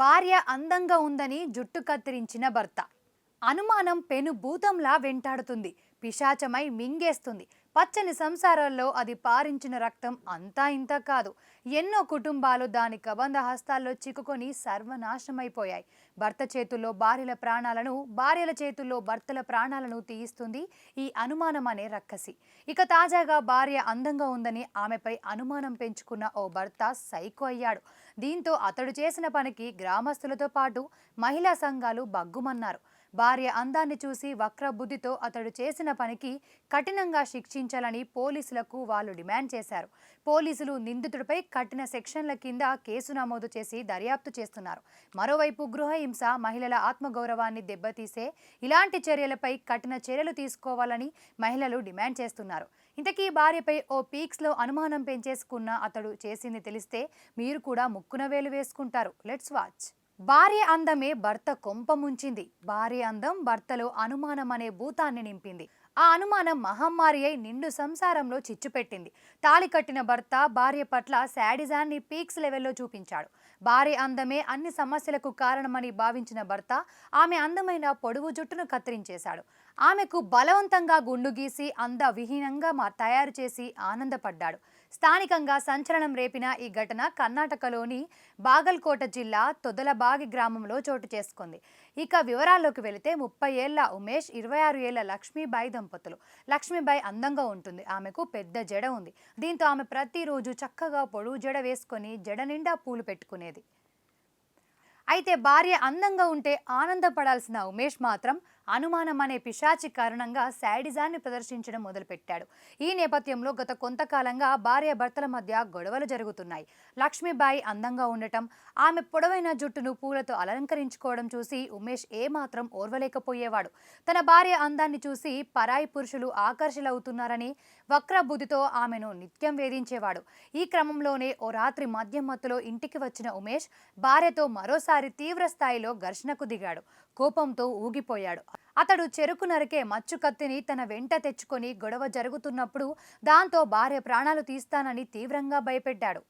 భార్య అందంగా ఉందని జుట్టు కత్తిరించిన భర్త. అనుమానం పెను భూతంలా వెంటాడుతుంది. పిశాచమై మింగేస్తుంది. పచ్చని సంసారాల్లో అది పారించిన రక్తం అంతా ఇంత కాదు. ఎన్నో కుటుంబాలు దాని కబంధ హస్తాల్లో చిక్కుకొని సర్వనాశనమైపోయాయి భర్త చేతుల్లో భార్యల ప్రాణాలను భార్యల చేతుల్లో భర్తల ప్రాణాలను తీయిస్తుంది ఈ అనుమానం అనే రక్కసి. ఇక తాజాగా భార్య అందంగా ఉందని ఆమెపై అనుమానం పెంచుకున్న ఓ భర్త సైకో అయ్యాడు. దీంతో అతడు చేసిన పనికి గ్రామస్తులతో పాటు మహిళా సంఘాలు బగ్గుమన్నారు భార్య అందాన్ని చూసి వక్రబుద్ధితో అతడు చేసిన పనికి కఠినంగా శిక్షించాలని పోలీసులకు వాళ్ళు డిమాండ్ చేశారు. పోలీసులు నిందితుడిపై కఠిన సెక్షన్ల కింద కేసు నమోదు చేసి దర్యాప్తు చేస్తున్నారు. మరోవైపు గృహహింస మహిళల ఆత్మగౌరవాన్ని దెబ్బతీసే ఇలాంటి చర్యలపై కఠిన చర్యలు తీసుకోవాలని మహిళలు డిమాండ్ చేస్తున్నారు. ఇంతకీ భార్యపై ఓ పీక్స్లో అనుమానం పెంచేసుకున్న అతడు చేసింది తెలిస్తే మీరు కూడా ముక్కున వేలు వేసుకుంటారు. Let's watch. భార్య అందమే భర్త కొంప ముంచింది. భార్య అందం భర్తలో అనుమానం అనే భూతాన్ని నింపింది. ఆ అనుమానం మహమ్మారి అయి నిండు సంసారంలో చిచ్చు పెట్టింది తాళి కట్టిన భర్త భార్య పట్ల శాడిజాన్ని పీక్స్ లెవెల్లో చూపించాడు. భార్య అందమే అన్ని సమస్యలకు కారణమని భావించిన భర్త ఆమె అందమైన పొడవు జుట్టును కత్తిరించేశాడు. ఆమెకు బలవంతంగా గుండు గీసి అంద విహీనంగా మా తయారు చేసి ఆనందపడ్డాడు. స్థానికంగా సంచలనం రేపిన ఈ ఘటన కర్ణాటకలోని బాగల్కోట జిల్లా తొదలబాగి గ్రామంలో చోటు చేసుకుంది. ఇక వివరాల్లోకి వెళితే ముప్పై ఏళ్ళ ఉమేష్ ఇరవై ఆరు ఏళ్ళ లక్ష్మీబాయి దంపతులు. లక్ష్మీబాయి అందంగా ఉంటుంది. ఆమెకు పెద్ద జడ ఉంది. దీంతో ఆమె ప్రతిరోజు చక్కగా పొడువు జడ వేసుకొని జడ నిండా పూలు పెట్టుకునేది. అయితే భార్య అందంగా ఉంటే ఆనందపడాల్సిన ఉమేష్ మాత్రం అనుమానం అనే పిశాచి కారణంగా శాడిజాన్ని ప్రదర్శించడం మొదలుపెట్టాడు. ఈ నేపథ్యంలో గత కొంతకాలంగా భార్య భర్తల మధ్య గొడవలు జరుగుతున్నాయి. లక్ష్మీబాయి అందంగా ఉండటం ఆమె పొడవైన జుట్టును పూలతో అలంకరించుకోవడం చూసి ఉమేష్ ఏమాత్రం ఓర్వలేకపోయేవాడు. తన భార్య అందాన్ని చూసి పరాయి పురుషులు ఆకర్షిలవుతున్నారని వక్ర బుద్ధితో ఆమెను నిత్యం వేధించేవాడు. ఈ క్రమంలోనే ఓ రాత్రి మద్యం మత్తులో ఇంటికి వచ్చిన ఉమేష్ భార్యతో మరోసారి తీవ్ర స్థాయిలో ఘర్షణకు దిగాడు. కోపంతో ఊగిపోయాడు. అతడు చెరుకు నరికే మచ్చు కత్తిని తన వెంట తెచ్చుకొని గొడవ జరుగుతున్నప్పుడు దాంతో భార్య ప్రాణాలు తీస్తానని తీవ్రంగా భయపెట్టాడు.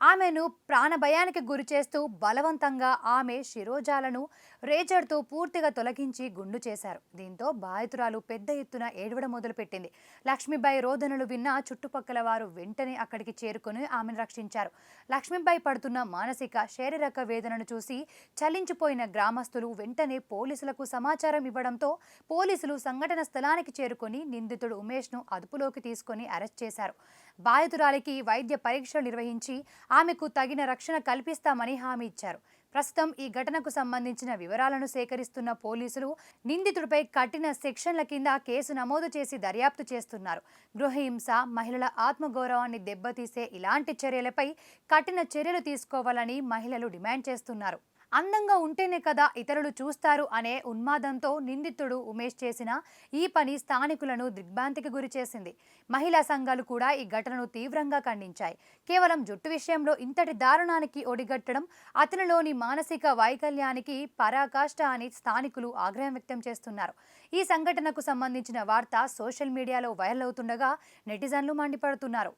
ఆమెను ప్రాణభయానికి గురి చేస్తూ బలవంతంగా ఆమె శిరోజాలను రేచర్తో పూర్తిగా తొలగించి గుండు చేశారు. దీంతో బాధితురాలు పెద్ద ఎత్తున ఏడవడం మొదలుపెట్టింది. లక్ష్మీబాయి రోదనలు విన్న చుట్టుపక్కల వారు వెంటనే అక్కడికి చేరుకుని ఆమెను రక్షించారు. లక్ష్మీబాయి పడుతున్న మానసిక శారీరక వేదనను చూసి చలించిపోయిన గ్రామస్తులు వెంటనే పోలీసులకు సమాచారం ఇవ్వడంతో పోలీసులు సంఘటన స్థలానికి చేరుకొని నిందితుడు ఉమేష్ను అదుపులోకి తీసుకొని అరెస్ట్ చేశారు. బాధితురాలికి వైద్య పరీక్షలు నిర్వహించి ఆమెకు తగిన రక్షణ కల్పిస్తామని హామీ ఇచ్చారు. ప్రస్తుతం ఈ ఘటనకు సంబంధించిన వివరాలను సేకరిస్తున్న పోలీసులు నిందితుడిపై కఠిన సెక్షన్ల కింద కేసు నమోదు చేసి దర్యాప్తు చేస్తున్నారు. గృహహింస మహిళల ఆత్మగౌరవాన్ని దెబ్బతీసే ఇలాంటి చర్యలపై కఠిన చర్యలు తీసుకోవాలని మహిళలు డిమాండ్ చేస్తున్నారు. అందంగా ఉంటేనే కదా ఇతరులు చూస్తారు అనే ఉన్మాదంతో నిందితుడు ఉమేష్ చేసిన ఈ పని స్థానికులను దిగ్భ్రాంతికి గురి చేసింది. మహిళా సంఘాలు కూడా ఈ ఘటనను తీవ్రంగా ఖండించాయి. కేవలం జుట్టు విషయంలో ఇంతటి దారుణానికి ఒడిగట్టడం అతనిలోని మానసిక వైకల్యానికి పరాకాష్ట అని స్థానికులు ఆగ్రహం వ్యక్తం చేస్తున్నారు. ఈ సంఘటనకు సంబంధించిన వార్త సోషల్ మీడియాలో వైరల్ అవుతుండగా నెటిజన్లు మండిపడుతున్నారు.